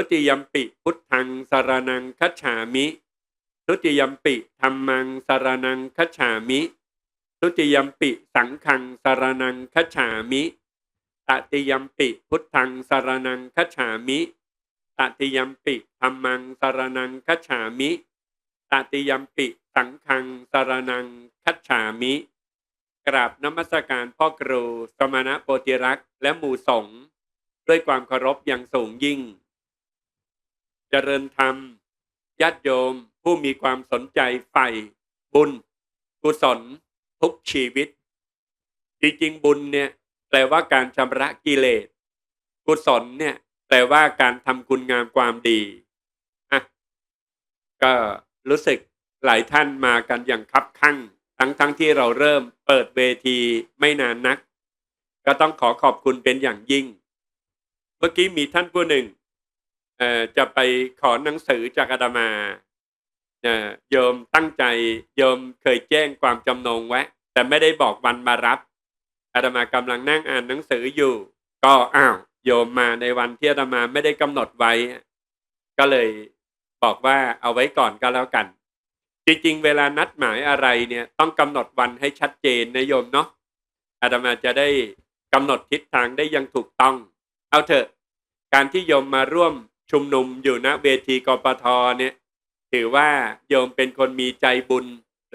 ทุติยมปิพุทธังสรนังคัจฉามิ ทุติยมปิธรรมังสรนังคัจฉามิ ทุติยมปิสังฆังสรนังคัจฉามิตติยมปิพุทธังสรนังคัจฉามิตติยมปิธรรมังสรนังคัจฉามิตติยมปิสังฆังสรนังคัจฉามิ กราบนมัสการพ่อครูสมณะโพธิรักษ์และหมู่สงฆ์ด้วยความเคารพอย่างสูงยิ่ง เจริญธรรมญาติโยมผู้มีความสนใจใฝ่บุญ กุศลทุกชีวิต จริงๆบุญเนี่ยแปลว่าการชำระกิเลส กุศลเนี่ยแปลว่าการทำคุณงามความดีอะก็รู้สึกหลายท่านมากันอย่างคับคั่ง ทั้งทั้งที่เราเริ่มเปิดเวทีไม่นานนัก ก็ต้องขอขอบคุณเป็นอย่างยิ่ง เมื่อกี้มีท่านผู้หนึ่ง จะไปขอหนังสือจากอาตมาเอ่อโยมตั้งใจโยมเคยแจ้งความจำนงไว้แต่ไม่ได้บอกวันมารับอาตมากำลังนั่งอ่านหนังสืออยู่ ก็อ้าวโยมมาในวันที่อาตมาไม่ได้กำหนดไว้ ก็เลยบอกว่าเอาไว้ก่อนก็แล้วกัน จริงๆ เวลานัดหมายอะไรเนี่ยต้องกำหนดวันให้ชัดเจนนะโยมเนาะอาตมาจะได้กำหนดทิศทางได้ยังถูกต้อง เอาเถอะ การที่โยมมาร่วม ชุมนุมอยู่ณเวทีกปทเนี่ย ถือว่าโยมเป็นคนมีใจบุญ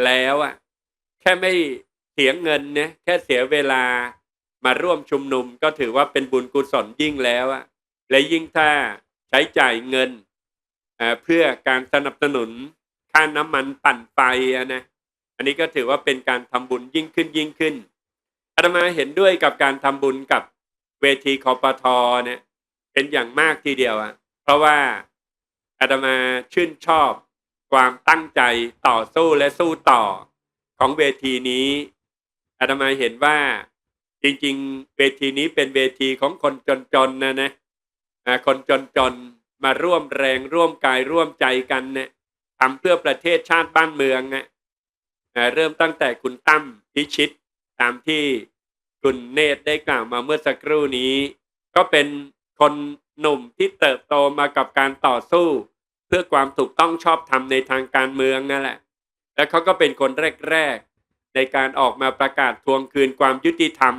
แล้วอะแค่ไม่เสียเงินเนี่ยแค่เสียเวลามาร่วมชุมนุมก็ถือว่าเป็นบุญกุศลยิ่งแล้วอะและยิ่งถ้าใช้จ่ายเงินเเพื่อการสนับสนุนค่าน้ำมันปั่นไฟอะนะอันนี้ก็ถือว่าเป็นการทำบุญยิ่งขึ้นยิ่งขึ้นอาตมาเห็นด้วยกับการทำบุญกับเวทีคอปทเนี่ยเป็นอย่างมากทีเดียวอะ เพราะว่าอาตมาชื่นชอบความตั้งใจต่อสู้และสู้ต่อของเวทีนี้อาตมาเห็นว่าจริง ๆ เวทีนี้เป็นเวทีของคนจนๆนะนะคนจนๆมาร่วมแรงร่วมกายร่วมใจกันเนี่ยทำเพื่อประเทศชาติบ้านเมืองนะอ่าเริ่มตั้งแต่คุณตั้มพิชิตตามที่คุณเนตรได้กล่าวมาเมื่อสักครู่นี้ ก็เป็นคน หนุ่มที่เติบโตมากับการต่อสู้ เพื่อความถูกต้องชอบธรรมในทางการเมืองนั่นแหละ และเขาก็เป็นคนแรกๆในการออกมาประกาศทวงคืนความยุติธรรม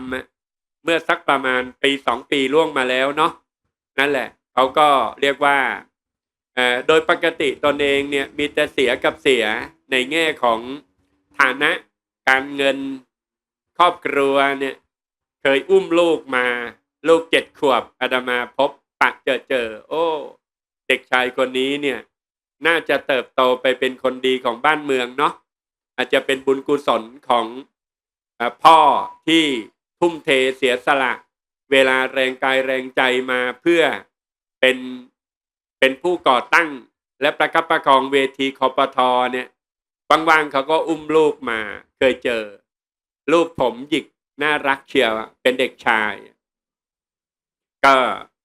เมื่อสักประมาณปีสองปีล่วงมาแล้วเนาะนั่นแหละเขาก็เรียกว่าโดยปกติตนเองเนี่ยมีแต่เสียกับเสียในแง่ของฐานะการเงินครอบครัวเนี่ยเคยอุ้มลูกมาลูกเจ็ดขวบอาดมาพบะเจอเจอ โอ้ เด็กชายคนนี้เนี่ย น่าจะเติบโตไปเป็นคนดีของบ้านเมืองเนาะอาจจะเป็นบุญกุศลของอพ่อที่ทุ่มเทเสียสละ เวลาแรงกายแรงใจมาเพื่อเป็นเป็นผู้ก่อตั้ง และประคับประคองเวทีคอปทอเนี่ยว่างๆเขาก็อุ้มลูกมาเคยเจอ ลูกผมหยิกน่ารักเชียวเป็นเด็กชาย ก็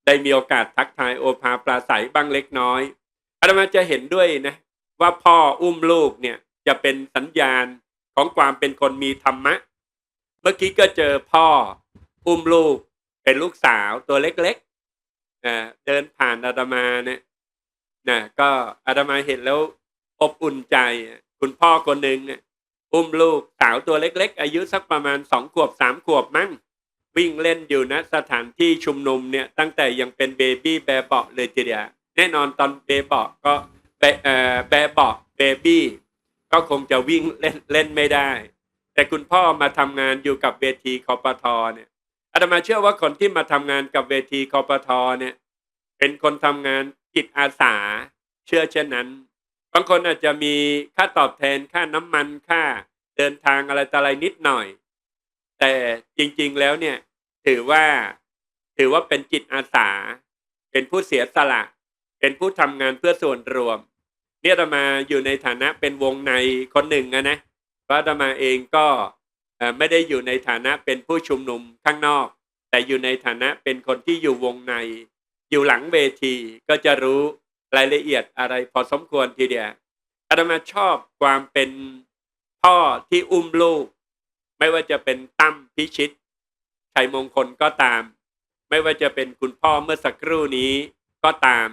ได้มีโอกาสทักทายโอภาปราศัยบ้างเล็กน้อยอาตมาจะเห็นด้วยนะว่าพ่ออุ้มลูกเนี่ยจะเป็นสัญญาณของความเป็นคนมีธรรมะ เมื่อกี้ก็เจอพ่ออุ้มลูกเป็นลูกสาวตัวเล็กๆอ่าเดินผ่านอาตมาเนี่ยนะก็อาตมาเห็นแล้วอบอุ่นใจ คุณพ่อคนหนึ่งเนี่ยอุ้มลูกสาวตัวเล็ก ๆ อายุสักประมาณสองขวบสามขวบมั้ง วิ่งเล่นอยู่นะสถานที่ชุมนุมเนี่ยตั้งแต่ยังเป็นเบบี้แบเบาะเลยทีเดียวแน่นอนตอนเบเบาะก็แบเบาะเบบี้ก็คงจะวิ่งเล่นเล่นไม่ได้ แต่คุณพ่อมาทำงานอยู่กับเวทีคอปทอเนี่ยอาตมาเชื่อว่าคนที่มาทำงานกับเวทีคอปทอเนี่ยเป็นคนทำงานจิตอาสา เชื่อเช่นนั้น บางคนอาจจะมีค่าตอบแทนค่าน้ำมันค่าเดินทางอะไรต่ออะไรนิดหน่อย แต่จริงๆแล้วเนี่ยถือว่าถือว่าเป็นจิตอาสา เป็นผู้เสียสละ เป็นผู้ทำงานเพื่อส่วนรวม เนี่ยตมาอยู่ในฐานะเป็นวงในคนหนึ่งอะนะเพราะตมาเองก็ไม่ได้อยู่ในฐานะเป็นผู้ชุมนุมข้างนอก แต่อยู่ในฐานะเป็นคนที่อยู่วงใน อยู่หลังเวทีก็จะรู้รายละเอียดอะไรพอสมควรทีเดียวอาตมาชอบความเป็นพ่อที่อุ้มลูก ไม่ว่าจะเป็นตั้มพิชิตชัยมงคลก็ตาม ไม่ว่าจะเป็นคุณพ่อเมื่อสักครู่นี้ก็ตาม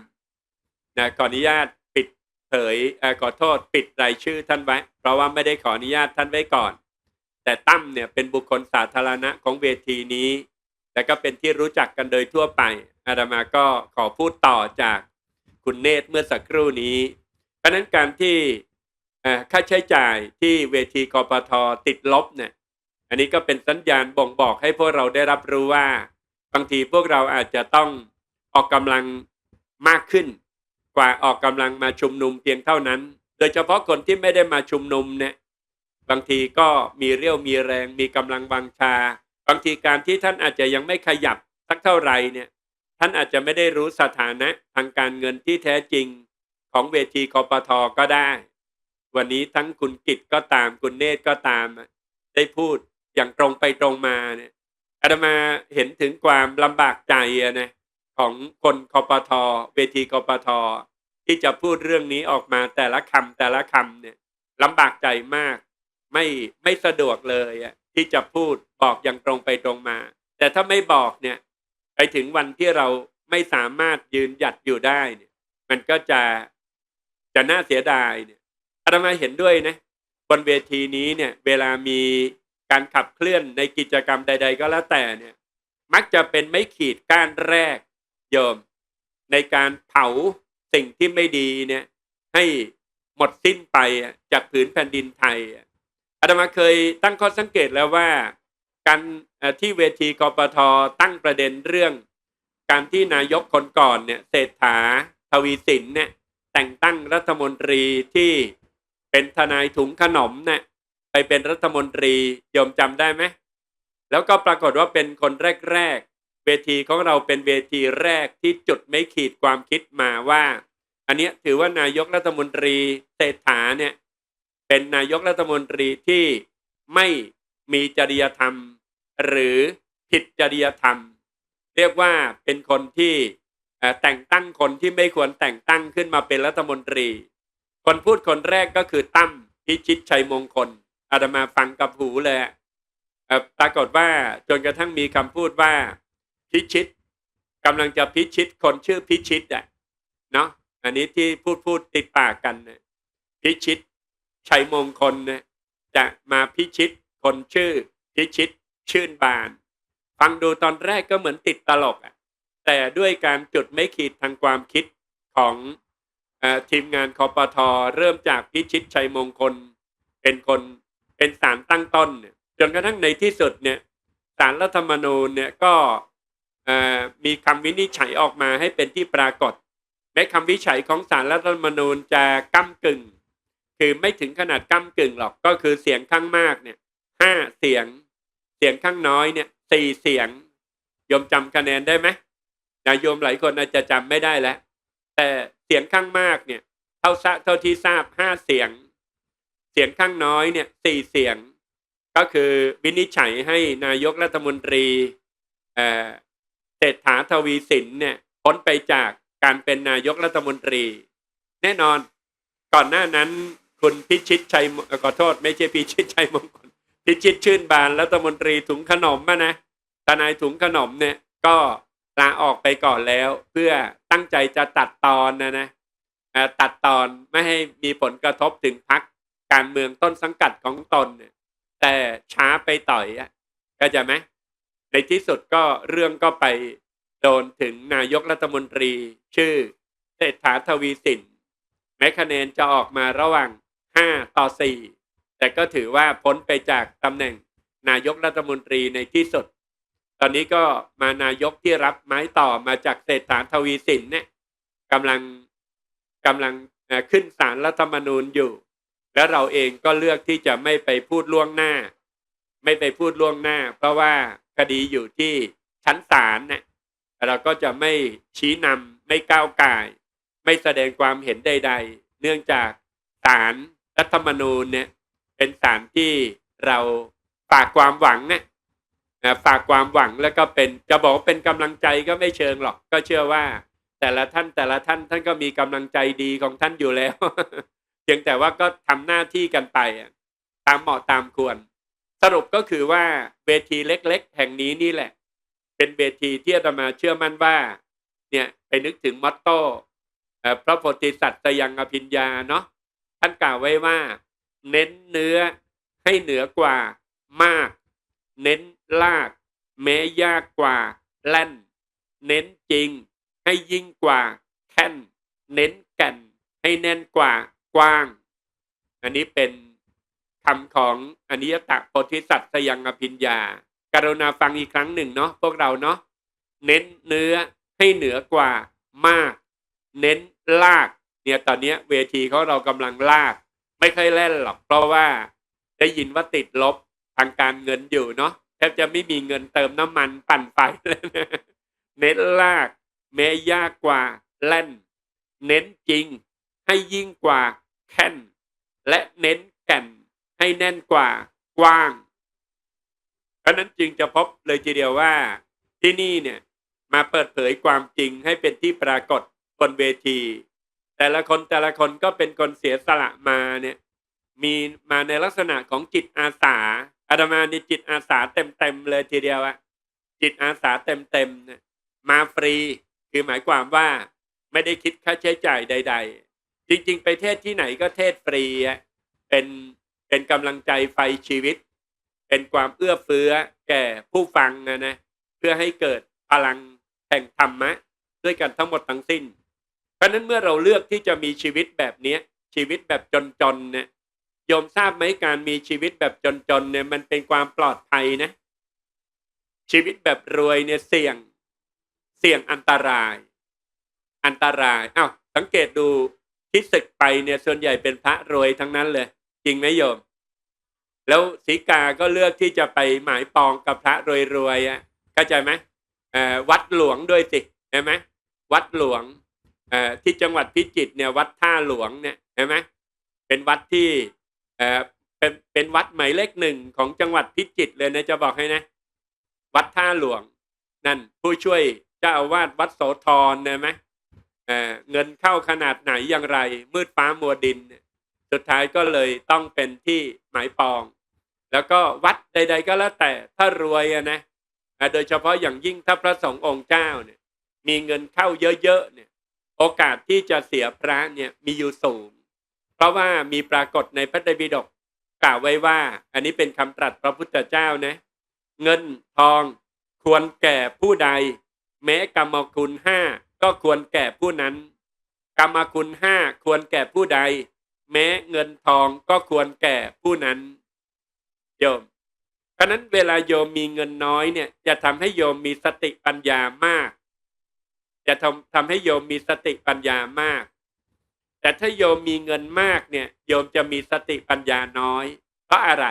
นะขออนุญาตปิดเผยเอขอโทษปิดรายชื่อท่านไว้ เพราะว่าไม่ได้ขออนุญาตท่านไว้ก่อน แต่ตั้มเนี่ยเป็นบุคคลสาธารณะของเวทีนี้ และก็เป็นที่รู้จักกันโดยทั่วไป อาดามาก็ขอพูดต่อจากคุณเนตรเมื่อสักครู่นี้ เพราะนั้นการที่ค่าใช้จ่ายที่เวทีกปทติดลบเนี่ย อันนี้ก็เป็นสัญญาณบ่งบอกให้พวกเราได้รับรู้ว่า บางทีพวกเราอาจจะต้องออกกำลังมากขึ้น กว่าออกกำลังมาชุมนุมเพียงเท่านั้น โดยเฉพาะคนที่ไม่ได้มาชุมนุมเนี่ยบางทีก็มีเรี่ยวมีแรงมีกำลังวังชา บางทีการที่ท่านอาจจะยังไม่ขยับสักเท่าไหร่เนี่ยท่านอาจจะไม่ได้รู้สถานะทางการเงินที่แท้จริงของเวทีกปทอก็ได้ วันนี้ทั้งคุณกิตก็ตามคุณเนตรก็ตาม ได้พูด อย่างตรงไปตรงมาเนี่ยอาตมาเห็นถึงความลำบากใจนะของคนกปทเวทีกปทที่จะพูดเรื่องนี้ออกมาแต่ละคำแต่ละคำเนี่ยลำบากใจมาก ไม่ไม่สะดวกเลยอะที่จะพูดบอกอย่างตรงไปตรงมา แต่ถ้าไม่บอกเนี่ยไปถึงวันที่เราไม่สามารถยืนหยัดอยู่ได้เนี่ย มันก็จะจะน่าเสียดายเนี่ยอาตมาเห็นด้วยนะบนเวทีนี้เนี่ย เวลามี การขับเคลื่อนในกิจกรรมใด ๆ ก็แล้วแต่เนี่ย มักจะเป็นไม่ขีดก้านแรกโยม ในการเผาสิ่งที่ไม่ดีเนี่ย ให้หมดสิ้นไปจากผืนแผ่นดินไทยอาตมาเคยตั้งข้อสังเกตแล้วว่า การที่เวทีกปทตั้งประเด็นเรื่อง การที่นายกคนก่อนเนี่ยเศรษฐาทวีสินเนี่ยแต่งตั้งรัฐมนตรีที่เป็นทนายถุงขนมเนี่ย ไปเป็นรัฐมนตรีโยมจำได้ไหมแล้วก็ปรากฏว่าเป็นคนแรกๆเวทีของเราเป็นเวทีแรกที่จุดไม่ขีดความคิดมาว่า อันนี้ถือว่านายกรัฐมนตรีเศรษฐาเนี่ยเป็นนายกรัฐมนตรีที่ไม่มีจริยธรรม หรือผิดจริยธรรม เรียกว่าเป็นคนที่แต่งตั้งคนที่ไม่ควรแต่งตั้งขึ้นมาเป็นรัฐมนตรี คนพูดคนแรกก็คือตั้มพิชิตชัยมงคล อาตมาฟังกับหูเลยปรากฏว่าจนกระทั่งมีคำพูดว่าพิชิตกำลังจะพิชิตคนชื่อพิชิตอะเนาะอันนี้ที่พูดพูดติดปากกันพิชิตชัยมงคลจะมาพิชิตคนชื่อพิชิตชื่นบาน ฟังดูตอนแรกก็เหมือนติดตลกอะแต่ด้วยการจุดไม่ขีดทางความคิดของอทีมงานคอปทอเริ่มจากพิชิตชัยมงคล เป็นคน เป็นสารตั้งต้นเนี่ยจนกระทั่งในที่สุดเนี่ยสารรัฐธรรมนูญเนี่ยก็มีคำวินิจฉัยออกมาให้เป็นที่ปรากฏแม้คำวินิจฉัยของสารรัฐธรรมนูญจะก้ากึ่ง คือไม่ถึงขนาดก้ากึ่งหรอกก็คือเสียงข้างมากเนี่ยห้าเสียง เสียงข้างน้อยเนี่ยสี่เสียงยมจำคะแนนได้ไหมนะโยมหลายคนอาจจะจำไม่ได้แล้ว แต่เสียงข้างมากเนี่ยเท่าเท่าที่ทราบห้าเสียง เสียงข้างน้อยเนี่ยสี่เสียง ก็คือวินิจฉัยให้นายกรัฐมนตรีเศรษฐาทวีสินเนี่ยพ้นไปจากการเป็นนายกรัฐมนตรี แน่นอนก่อนหน้านั้นคุณพิชิตชัยขอโทษ ไม่ใช่พิชิตชัยมงคลพิชิตชื่นบานรัฐมนตรีถุงขนมอะนะทนายถุงขนมเนี่ยก็ลาออกไปก่อนแล้ว เพื่อตั้งใจจะตัดตอนนะนะตัดตอนไม่ให้มีผลกระทบถึงพัก การเมืองต้นสังกัดของตนเนี่ยแต่ช้าไปต่อยอะก็จะไหมในที่สุดก็เรื่องก็ไปโดนถึงนายกรัฐมนตรี ชื่อเศรษฐาทวีสินแม้คะแนนจะออกมาระหว่าง 5 ต่อ 4 แต่ก็ถือว่าพ้นไปจากตำแหน่งนายกรัฐมนตรีในที่สุด ตอนนี้ก็มานายกที่รับไม้ต่อมาจากเศรษฐาทวีสินเนี่ยกำลังกำลังขึ้นศาลรัฐธรรมนูญอยู่ แล้วเราเองก็เลือกที่จะไม่ไปพูดล่วงหน้า ไม่ไปพูดล่วงหน้า เพราะว่าคดีอยู่ที่ชั้นศาลเนี่ยเราก็จะไม่ชี้นำไม่ก้าวก่ายไม่แสดงความเห็นใด ๆ เนื่องจากศาลรัฐธรรมนูญเนี่ยเป็นศาลที่เราฝากความหวังเนี่ยฝากความหวังแล้วก็เป็นจะบอกว่าเป็นกำลังใจก็ไม่เชิงหรอก ก็เชื่อว่า แต่ละท่านแต่ละท่านท่านก็มีกำลังใจดีของท่านอยู่แล้ว พียงแต่ว่าก็ทำหน้าที่กันไปตามเหมาะตามควร สรุปก็คือว่าเวทีเล็ก ๆ แห่งนี้นี่แหละ เป็นเวทีที่อาตมาเชื่อมั่นว่า เนี่ยไปนึกถึงมอตโต้พระโพธิสัตว์ยังอภิญญาเนาะท่านกล่าวไว้ว่า เน้นเนื้อให้เหนือกว่ามาก เน้นลากแม้ยากกว่าแล่น เน้นจริงให้ยิ่งกว่าแค่น เน้นแก่นให้แน่นกว่า กว้าง อันนี้เป็นคำของอนิยตะโพธิสัตว์ยังอภิญญาการุณาฟังอีกครั้งหนึ่งเนาะพวกเราเนาะเน้นเนื้อให้เหนือกว่ามาก เน้นลากเนี่ยตอนนี้เวทีเขาเรากำลังลาก ไม่ค่อยเล่นหรอกเพราะว่าได้ยินว่าติดลบทางการเงินอยู่เนาะแทบจะไม่มีเงินเติมน้ำมันปั่นไฟเลยนะเน้นลากแม้ยากกว่าเล่น เน้นจริงให้ยิ่งกว่า แค่น และเน้นแก่นให้แน่นกว่ากว้างเพราะนั้นจึงจะพบเลยทีเดียวว่าที่นี่เนี่ยมาเปิดเผยความจริงให้เป็นที่ปรากฏบนเวที แต่ละคนแต่ละคนก็เป็นคนเสียสละมาเนี่ยมีมาในลักษณะของจิตอาสาอาตมาในจิตอาสาเต็มๆเลยทีเดียวอะจิตอาสาเต็มๆเนี่ยมาฟรี คือหมายความว่าไม่ได้คิดค่าใช้จ่ายใด ๆ จริง ๆ ไปเทศที่ไหนก็เทศฟรีเป็นเป็นกำลังใจไฟชีวิต เป็นความเอื้อเฟื้อแก่ผู้ฟังนะนะเพื่อให้เกิดพลังแห่งธรรมะ ด้วยกันทั้งหมดทั้งสิ้น เพราะนั้นเมื่อเราเลือกที่จะมีชีวิตแบบเนี้ยชีวิตแบบจนๆเนี่ยโยมทราบไหมการมีชีวิตแบบจนๆเนี่ยมันเป็นความปลอดภัยนะ ชีวิตแบบรวยเนี่ยเสี่ยงเสี่ยงอันตราย อันตรายอ้าวสังเกตดู ที่ศึกไปเนี่ยส่วนใหญ่เป็นพระรวยทั้งนั้นเลย จริงไหมโยม แล้วสีกาก็เลือกที่จะไปหมายปองกับพระรวยๆอะเข้าใจไหมวัดหลวงด้วยสิเห็นไหมวัดหลวงที่จังหวัดพิจิตรเนี่ยวัดท่าหลวงเนี่ยเห็นไหมเป็นวัดที่เป็นเป็นวัดหมายเลขหนึ่งของจังหวัดพิจิตรเลยนะจะบอกให้นะ วัดท่าหลวงนั่นผู้ช่วยเจ้าอาวาสวัดโสธรเห็นไหม เงินเข้าขนาดไหนอย่างไร มืดฟ้ามัวดิน สุดท้ายก็เลยต้องเป็นที่หมายปอง แล้วก็วัดใด ๆ ก็แล้วแต่ถ้ารวยนะอะโดยเฉพาะอย่างยิ่งถ้าพระสงฆ์องค์เจ้าเนี่ย มีเงินเข้าเยอะๆเนี่ย โอกาสที่จะเสียพระเนี่ยมีอยู่สูง เพราะว่ามีปรากฏในพระไตรปิฎกกล่าวไว้ว่า อันนี้เป็นคำตรัสพระพุทธเจ้านะ เงินทองควรแก่ผู้ใด แม้กรรมคุณห้า ก็ควรแก่ผู้นั้น กรรมคุณห้าควรแก่ผู้ใด แม้เงินทองก็ควรแก่ผู้นั้น โยมเพราะนั้นเวลาโยมมีเงินน้อยเนี่ยจะทำให้โยมมีสติปัญญามาก จะทำทำให้โยมมีสติปัญญามาก แต่ถ้าโยมมีเงินมากเนี่ย โยมจะมีสติปัญญาน้อย เพราะอะไร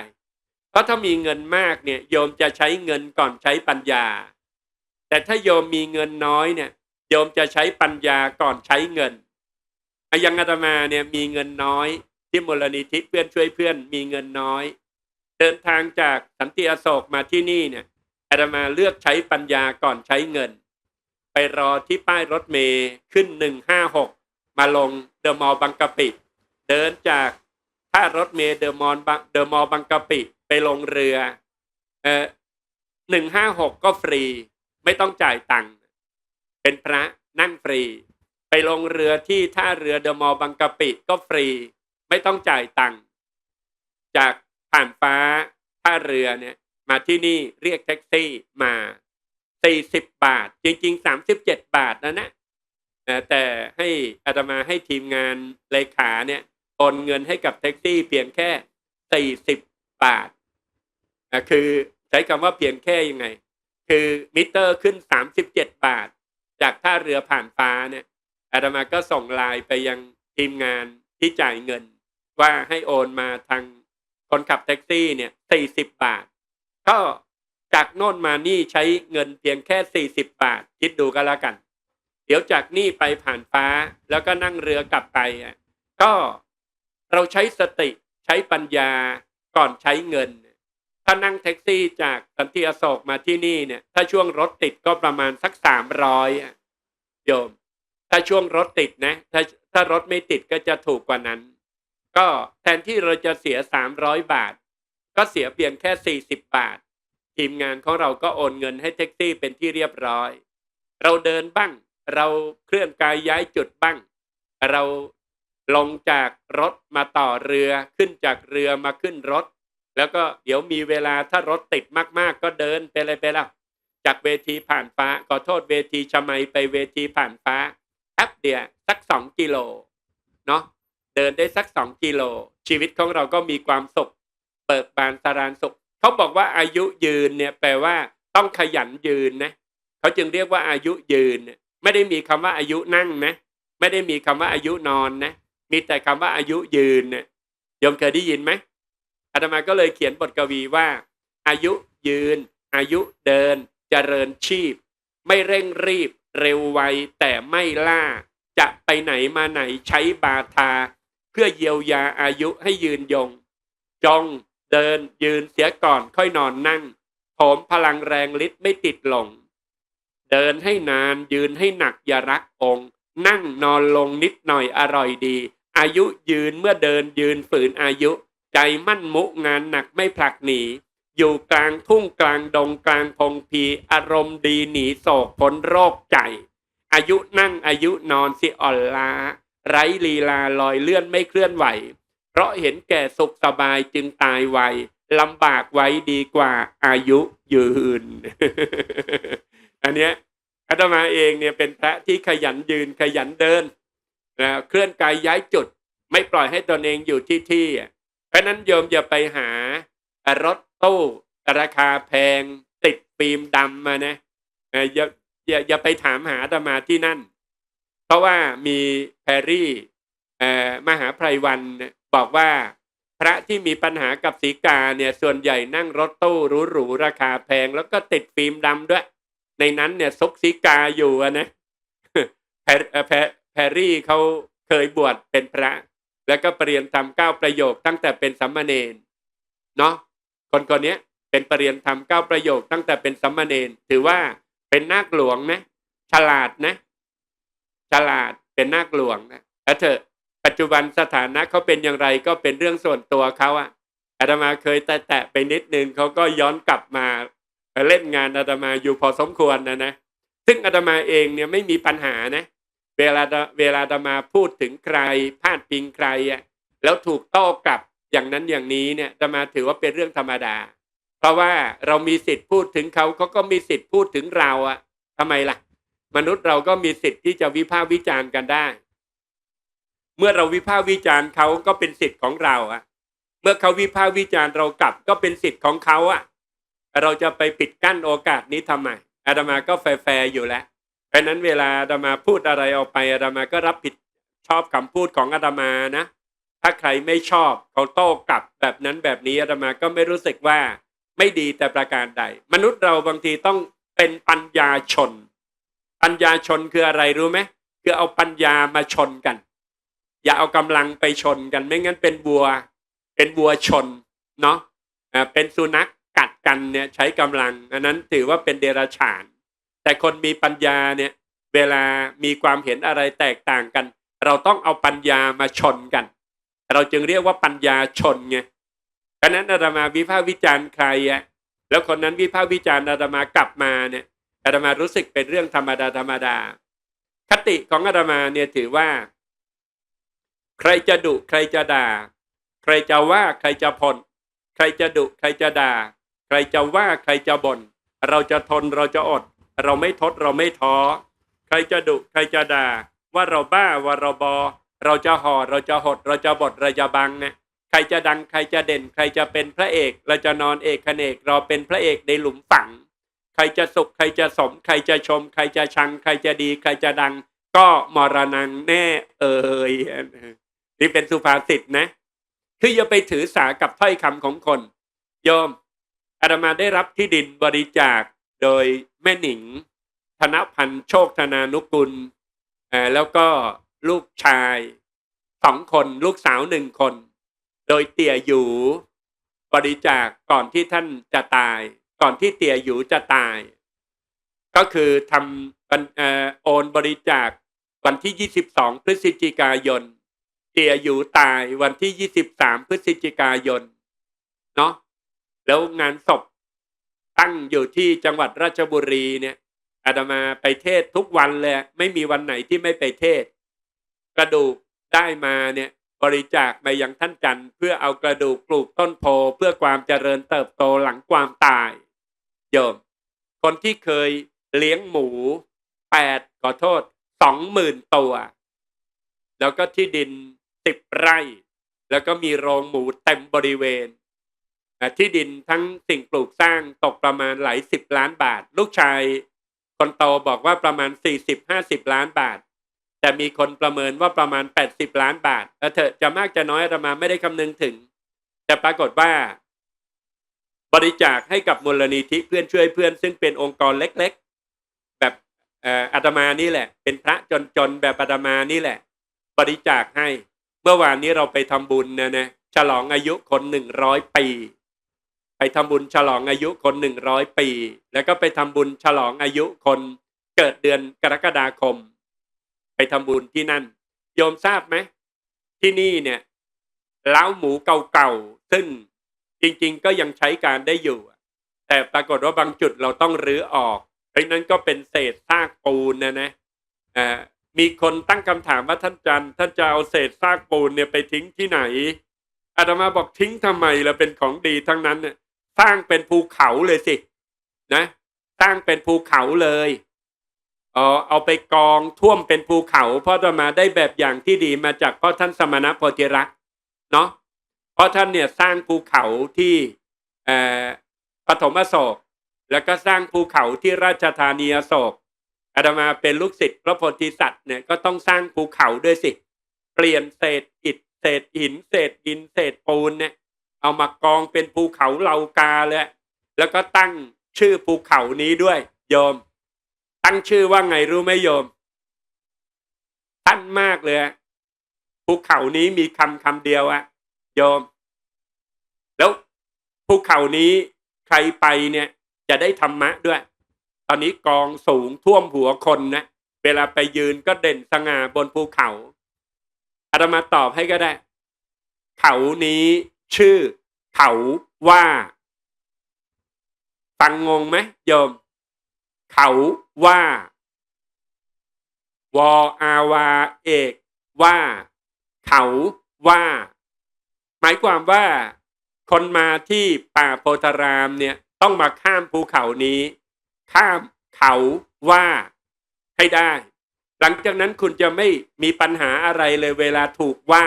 เพราะถ้ามีเงินมากเนี่ย โยมจะใช้เงินก่อนใช้ปัญญา แต่ถ้าโยมมีเงินน้อยเนี่ย โยมจะใช้ปัญญาก่อนใช้เงินอยังอาตมาเนี่ยมีเงินน้อย ที่มูลนิธิเพื่อนช่วยเพื่อนมีเงินน้อย เดินทางจากสันติอโศกมาที่นี่เนี่ยอาตมาเลือกใช้ปัญญาก่อนใช้เงิน ไปรอที่ป้ายรถเมย์ขึ้นหนึ่งห้าหกมาลงเดอะมอลล์บางกะปิ เดินจากท่ารถเมย์เดอะมอลล์บางเดอะมอลล์บางกะปิไปลงเรือเออหนึ่งห้าหกก็ฟรี ไม่ต้องจ่ายตังค์ เป็นพระนั่งฟรี ไปลงเรือที่ท่าเรือเดอะมอลล์บางกะปิก็ฟรี ไม่ต้องจ่ายตังค์จากผ่านฟ้าท่าเรือเนี่ยมาที่นี่เรียกแท็กซี่มาสี่สิบบาท จริงๆสามสิบเจ็ดบาทนะนะแต่ให้อาตมาให้ทีมงานเลขาเนี่ยโอนเงินให้กับแท็กซี่ เพียงแค่สี่สิบบาทคือใช้คำว่าเพียงแค่ยังไง คือมิเตอร์ขึ้นสามสิบเจ็ดบาท จากท่าเรือผ่านฟ้าเนี่ยอาตมาก็ส่งไลน์ไปยังทีมงานที่จ่ายเงิน ว่าให้โอนมาทางคนขับแท็กซี่เนี่ยสี่สิบบาท ก็จากโน่นมานี่ใช้เงินเพียงแค่สี่สิบบาท คิดดูก็แล้วกัน เดี๋ยวจากนี่ไปผ่านฟ้าแล้วก็นั่งเรือกลับไปอะก็เราใช้สติใช้ปัญญาก่อนใช้เงิน ถ้านั่งแท็กซี่จากสันติอโศกมาที่นี่เนี่ย ถ้าช่วงรถติดก็ประมาณสักสามร้อยโยม ถ้าช่วงรถติดนะ ถ้าถ้ารถไม่ติดก็จะถูกกว่านั้น ก็แทนที่เราจะเสียสามร้อยบาท ก็เสียเพียงแค่สี่สิบบาท ทีมงานของเราก็โอนเงินให้แท็กซี่เป็นที่เรียบร้อย เราเดินบ้าง เราเคลื่อนกายย้ายจุดบ้าง เราลงจากรถมาต่อเรือขึ้นจากเรือมาขึ้นรถ แล้วก็เดี๋ยวมีเวลาถ้ารถติดมากๆ ก็เดินไปเลยไปแล้วจากเวทีผ่านฟ้าขอโทษเวทีชมัยไปเวทีผ่านฟ้าแป๊บเดียวสักสองกิโลเนาะเดินได้สักสองกิโล ชีวิตของเราก็มีความสุข เปิดบานสารานสุข เขาบอกว่าอายุยืนเนี่ยแปลว่าต้องขยันยืนนะเขาจึงเรียกว่าอายุยืน ไม่ได้มีคำว่าอายุนั่งนะ ไม่ได้มีคำว่าอายุนอนนะ มีแต่คำว่าอายุยืนเนี่ยยมเคยได้ยินไหม อาตมาก็เลยเขียนบทกวีว่า อายุยืน อายุเดินเจริญชีพ ไม่เร่งรีบ เร็วไวแต่ไม่ล่า จะไปไหนมาไหนใช้บาทา เพื่อเยียวยาอายุให้ยืนยงจงเดินยืนเสียก่อนค่อยนอนนั่งผมพลังแรงฤทธิ์ไม่ติดหลง เดินให้นานยืนให้หนักอย่ารักองค์นั่งนอนลงนิดหน่อยอร่อยดี อายุยืนเมื่อเดินยืนฝืนอายุ ใจมั่นมุงานหนักไม่ผลักหนี อยู่กลางทุ่งกลางดงกลางพงพี อารมณ์ดีหนีโศกพ้นโรคใจ อายุนั่งอายุนอนสิอ่อนล้า ไร้ลีลาลอยเลื่อนไม่เคลื่อนไหว เพราะเห็นแก่สุขสบายจึงตายไวลำบากไว้ดีกว่าอายุยืน อันเนี้ยอาตมาเองเนี่ยเป็นพระที่ขยันยืนขยันเดินนะเคลื่อนกายย้ายจุด ไม่ปล่อยให้ตนเองอยู่ที่ที่ ราะนั้นโยมอย่าไปหารถตู้ราคาแพงติดฟิล์มดำมานะอย่าอย่าอย่าไปถามหาอาตมาที่นั่น เพราะว่ามีแพรรี่มหาไพรวันบอกว่าพระที่มีปัญหากับสีกาเนี่ยส่วนใหญ่นั่งรถตู้หรูๆราคาแพงแล้วก็ติดฟิล์มดำด้วย ในนั้นเนี่ยซกสีกาอยู่นะแพรแพรแพรรี่เขาเคยบวชเป็นพระ แล้วก็เปรียนทำเก้าประโยคตั้งแต่เป็นสัมมาเนนเนาะคนคนนี้เป็นปรริยนทำเก้าประโยคตั้งแต่เป็นสัมมาเนนถือว่าเป็นนาคหลวงนะฉลาดนะฉลาดเป็นนาคหลวงนะแล้วเถอะปัจจุบันสถานะเขาเป็นอย่างไรก็เป็นเรื่องส่วนตัวเขาอะอาตมาเคยแตะไปนิดนึงเขาก็ย้อนกลับมาเล่นงานอาตมาอยู่พอสมควรนะนะซึ่งอาตมาเองเนี่ยไม่มีปัญหานะ เวลาเวลาอาตมาพูดถึงใครพาดพิงใครอะแล้วถูกโต้กลับอย่างนั้นอย่างนี้เนี่ยอาตมาถือว่าเป็นเรื่องธรรมดา เพราะว่าเรามีสิทธิ์พูดถึงเขาเขาก็มีสิทธิ์พูดถึงเราอะทำไมล่ะ มนุษย์เราก็มีสิทธิ์ที่จะวิพากษ์วิจารณ์กันได้ เมื่อเราวิพากษ์วิจารณ์เขาก็เป็นสิทธิ์ของเราอะเมื่อเขาวิพากษ์วิจารณ์เรากลับก็เป็นสิทธิ์ของเขาอะเราจะไปปิดกั้นโอกาสนี้ทำไมอาตมาก็แฟร์อยู่แล้ว ราะนั้นเวลาอาตมาพูดอะไรออกไปอาตมาก็รับผิดชอบคำพูดของอาตมานะ ถ้าใครไม่ชอบเขาโต้กลับแบบนั้นแบบนี้อาตมาก็ไม่รู้สึกว่าไม่ดีแต่ประการใด มนุษย์เราบางทีต้องเป็นปัญญาชน ปัญญาชนคืออะไรรู้ไหมคือเอาปัญญามาชนกัน อย่าเอากำลังไปชนกันไม่งั้นเป็นวัว เป็นวัวชนเนาะเป็นสุนัขกัดกันเนี่ยใช้กำลัง อันนั้นถือว่าเป็นเดรัจฉาน แต่คนมีปัญญาเนี่ยเวลามีความเห็นอะไรแตกต่างกัน เราต้องเอาปัญญามาชนกัน เราจึงเรียกว่าปัญญาชนไงเพราะฉะนั้นอาตมาวิพากษ์วิจารณ์ใครอะแล้วคนนั้นวิพากษ์วิจารณ์อาตมากลับมาเนี่ยอาตมารู้สึกเป็นเรื่องธรรมดาธรรมดา คติของอาตมาเนี่ยถือว่า ใครจะดุใครจะด่า ใครจะว่าใครจะพลใครจะดุใครจะด่า ใครจะว่าใครจะบ่นเราจะทนเราจะอด เราไม่ทดเราไม่ท้อ ใครจะดุใครจะด่า ว่าเราบ้าว่าเราบอ เราจะห่อเราจะหด เราจะบดเราจะบังเนี่ยใครจะดังใครจะเด่น ใครจะเป็นพระเอก เราจะนอนเอกขเนก เราเป็นพระเอกในหลุมฝัง ใครจะสุขใครจะสม ใครจะชม ใครจะชัง ใครจะดี ใครจะดัง ก็มรณงแน่ เอ่ยนี่เป็นสุภาษิตนะ คืออย่าไปถือสากับถ้อยคำของคนโยมอาตมาได้รับที่ดินบริจาค โดยแม่หนิง ธนพันธ์โชคธนานุกุลแล้วก็ลูกชายสองคนลูกสาวหนึ่งคน โดยเตี่ยอยู่บริจาคก่อนที่ท่านจะตาย ก่อนที่เตี่ยอยู่จะตาย ก็คือทำออโอนบริจาควันที่ 22 พฤศจิกายน เตี่ยอยู่ตายวันที่ 23 พฤศจิกายนเนาะแล้วงานศพ ตั้งอยู่ที่จังหวัดราชบุรีเนี่ยอาตมาไปเทศทุกวันเลยไม่มีวันไหนที่ไม่ไปเทศ กระดูกได้มาเนี่ยบริจาคมายังท่านจันเพื่อเอากระดูกปลูกต้นโพเพื่อความเจริญเติบโตหลังความตายโยม คนที่เคยเลี้ยงหมูแปดขอโทษสองหมื่นตัว แล้วก็ที่ดินสิบไร่ แล้วก็มีโรงหมูเต็มบริเวณ ที่ดินทั้งสิ่งปลูกสร้างตกประมาณหลายสิบล้านบาท ลูกชายคนโตบอกว่าประมาณสี่สิบห้าสิบล้านบาท แต่มีคนประเมินว่าประมาณแปดสิบล้านบาทแล้วเถอะจะมากจะน้อยอาตมาไม่ได้คำนึงถึง แต่ปรากฏว่า บริจาคให้กับมูลนิธิเพื่อนช่วยเพื่อน ซึ่งเป็นองค์กรเล็ก ๆ แบบเอ่ออาตมานี่แหละ เป็นพระจนๆแบบอาตมานี่แหละ บริจาคให้ เมื่อวานนี้เราไปทำบุญนะนะฉลองอายุคนหนึ่งร้อยปี ไปทำบุญฉลองอายุคนหนึ่งร้อยปี แล้วก็ไปทำบุญฉลองอายุคนเกิดเดือนกรกฎาคม ไปทำบุญที่นั่น โยมทราบไหมที่นี่เนี่ยเล้าหมูเก่าๆซึ่งจริงๆก็ยังใช้การได้อยู่ แต่ปรากฏว่าบางจุดเราต้องรื้อออกเพราะนั้นก็เป็นเศษซากปูนนะนะมีคนตั้งคำถามว่าท่านจันท่านจะเอาเศษซากปูนเนี่ยไปทิ้งที่ไหนอาตมาบอกทิ้งทำไมล่ะเป็นของดีทั้งนั้นเนี่ย สร้างเป็นภูเขาเลยสิ นะสร้างเป็นภูเขาเลยเออเอาไปกองท่วมเป็นภูเขาเพราะอาตมาได้แบบอย่างที่ดีมาจากพ่อท่านสมณโพธิรักเนาะเพราะท่านเนี่ยสร้างภูเขาที่เออปฐมอโศก แล้วก็สร้างภูเขาที่ราชธานีอโศกอาตมาเป็นลูกศิษย์พระโพธิสัตว์เนี่ยก็ต้องสร้างภูเขาด้วยสิ เปลี่ยนเศษอิฐเศษหินเศษดินเศษปูนเนี่ย เอามากองเป็นภูเขาเหลากาเลย แล้วก็ตั้งชื่อภูเขานี้ด้วย โยม ตั้งชื่อว่าไงรู้ไหมโยม ตั้นมากเลยภูเขานี้มีคำคำเดียวอะโยม แล้วภูเขานี้ใครไปเนี่ยจะได้ธรรมะด้วย ตอนนี้กองสูงท่วมหัวคนนะเวลาไปยืนก็เด่นสง่าบนภูเขาอาตมาตอบให้ก็ได้ เขานี้ ชื่อเขาว่า ฟังงงไหมโยม เขาว่า วออาวาเอกว่า เขาว่า หมายความว่า คนมาที่ป่าโพธารามเนี่ยต้องมาข้ามภูเขานี้ ข้ามเขาว่าให้ได้ หลังจากนั้นคุณจะไม่มีปัญหาอะไรเลยเวลาถูกว่า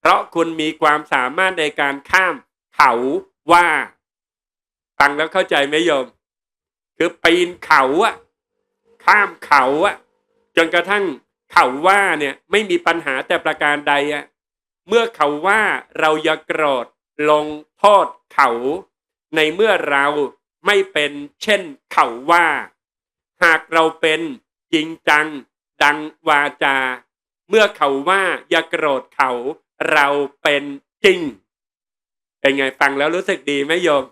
เพราะคุณมีความสามารถในการข้ามเขาว่าฟังแล้วเข้าใจไหมโยม คือปีนเขาอะข้ามเขาอะจนกระทั่งเขาว่าเนี่ยไม่มีปัญหาแต่ประการใดอะเมื่อเขาว่าเราอย่าโกรธลงโทษเขา ในเมื่อเราไม่เป็นเช่นเขาว่า หากเราเป็นจริงจัง ดังวาจา เมื่อเขาว่าอย่าโกรธเขา เราเป็นจริง เป็นไงฟังแล้วรู้สึกดีไหมโยม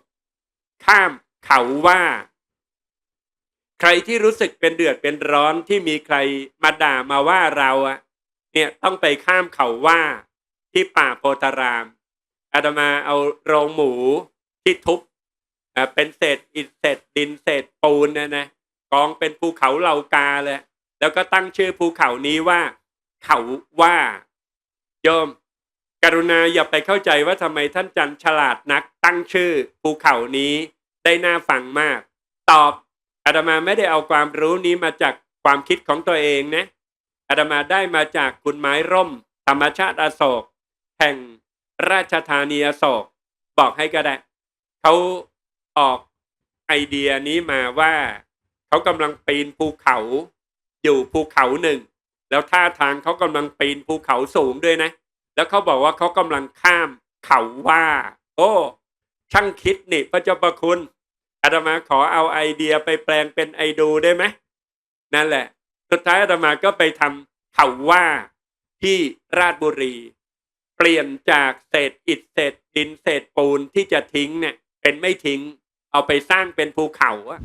ข้ามเขาว่า ใครที่รู้สึกเป็นเดือดเป็นร้อนที่มีใครมาด่ามาว่าเราอะเนี่ยต้องไปข้ามเขาว่าที่ป่าโพธารามอาตมาเอาโรงหมูที่ทุบอ่าเป็นเศษอิฐเศษดินเศษปูนนะนะกองเป็นภูเขาเหล่ากาเลยแล้วก็ตั้งชื่อภูเขานี้ว่า เขาว่าโยม กรุณาอย่าไปเข้าใจว่าทำไมท่านจันฉลาดนักตั้งชื่อภูเขานี้ได้น่าฟังมาก ตอบอาตมาไม่ได้เอาความรู้นี้มาจากความคิดของตัวเองนะอาตมาได้มาจากคุณไม้ร่ม ธรรมชาติอโศก แห่งราชธานีอโศก บอกให้ก็ได้เขาออกไอเดียนี้มาว่าเขากำลังปีนภูเขา อยู่ภูเขาหนึ่ง แล้วท่าทางเขากำลังปีนภูเขาสูงด้วยนะ แล้วเขาบอกว่าเขากำลังข้ามเขาว่า โอ้ช่างคิดนี่พระเจ้าประคุณอาตมาขอเอาไอเดียไปแปลงเป็นไอดูได้ไหมนั่นแหละ สุดท้ายอาตมาก็ไปทำเขาว่าที่ราชบุรี เปลี่ยนจากเศษอิฐเศษดินเศษปูนที่จะทิ้งเนี่ยเป็นไม่ทิ้ง เอาไปสร้างเป็นภูเขาอะ